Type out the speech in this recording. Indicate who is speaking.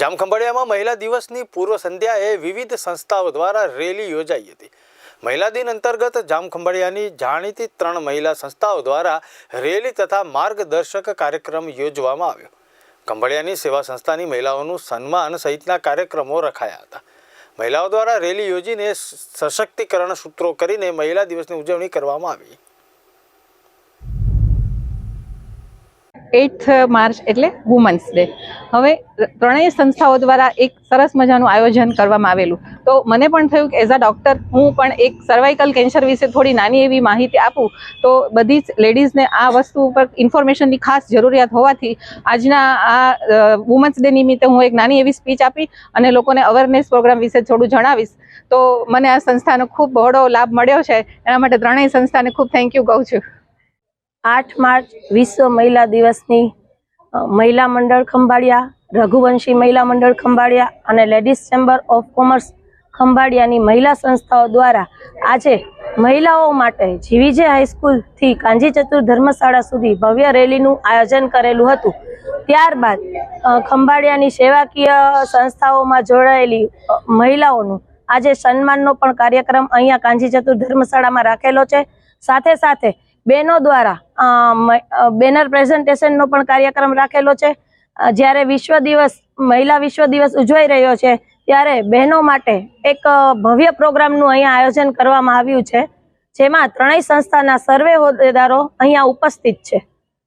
Speaker 1: જામખંભાળિયામાં મહિલા દિવસની પૂર્વ સંધ્યાએ વિવિધ સંસ્થાઓ દ્વારા રેલી યોજાઈ હતી. મહિલા દિન અંતર્ગત જામખંભાળિયાની જાણીતી ત્રણ મહિલા સંસ્થાઓ દ્વારા રેલી તથા માર્ગદર્શક કાર્યક્રમ યોજવામાં આવ્યો. ખંભાળિયાની સેવા સંસ્થાની મહિલાઓનું સન્માન સહિતના કાર્યક્રમો રખાયા હતા. મહિલાઓ દ્વારા રેલી યોજીને સશક્તિકરણ સૂત્રો કરીને મહિલા દિવસની ઉજવણી કરવામાં આવી.
Speaker 2: એઇથ માર્ચ એટલે વુમન્સ ડે. હવે ત્રણેય સંસ્થાઓ દ્વારા એક સરસ મજાનું આયોજન કરવામાં આવેલું. તો મને પણ થયું કે એઝ અ ડૉક્ટર હું પણ એક સર્વાઇકલ કેન્સર વિશે થોડી નાની એવી માહિતી આપું. તો બધી જ લેડીઝને આ વસ્તુ ઉપર ઇન્ફોર્મેશનની ખાસ જરૂરિયાત હોવાથી આજના આ વુમન્સ ડે નિમિત્તે હું એક નાની એવી સ્પીચ આપી અને લોકોને અવેરનેસ પ્રોગ્રામ વિશે થોડું જણાવીશ. તો મને આ સંસ્થાનો ખૂબ બહોળો લાભ મળ્યો છે. એના માટે ત્રણેય સંસ્થાને ખૂબ થેન્ક યુ કહું છું.
Speaker 3: આઠ માર્ચ વિશ્વ મહિલા દિવસની મહિલા મંડળ ખંભાળિયા, રઘુવંશી મહિલા મંડળ ખંભાળિયા અને લેડીઝ ચેમ્બર ઓફ કોમર્સ ખંભાળિયાની મહિલા સંસ્થાઓ દ્વારા આજે મહિલાઓ માટે જીવીજે હાઈસ્કૂલથી કાંજી ચતુર ધર્મશાળા સુધી ભવ્ય રેલીનું આયોજન કરેલું હતું. ત્યારબાદ ખંભાળિયાની સેવાકીય સંસ્થાઓમાં જોડાયેલી મહિલાઓનું આજે સન્માનનો પણ કાર્યક્રમ અહીંયા કાંજી ચતુર ધર્મશાળામાં રાખેલો છે. સાથે સાથે બહેનો દ્વારા બેનર પ્રેઝન્ટેશનનો પણ કાર્યક્રમ રાખેલો છે. જ્યારે વિશ્વ દિવસ, મહિલા વિશ્વ દિવસ ઉજવાઈ રહ્યો છે, ત્યારે બહેનો માટે એક ભવ્ય પ્રોગ્રામનું અહીંયા આયોજન કરવામાં આવ્યું છે, જેમાં ત્રણેય સંસ્થાના સર્વે હોદ્દેદારો અહીંયા ઉપસ્થિત છે.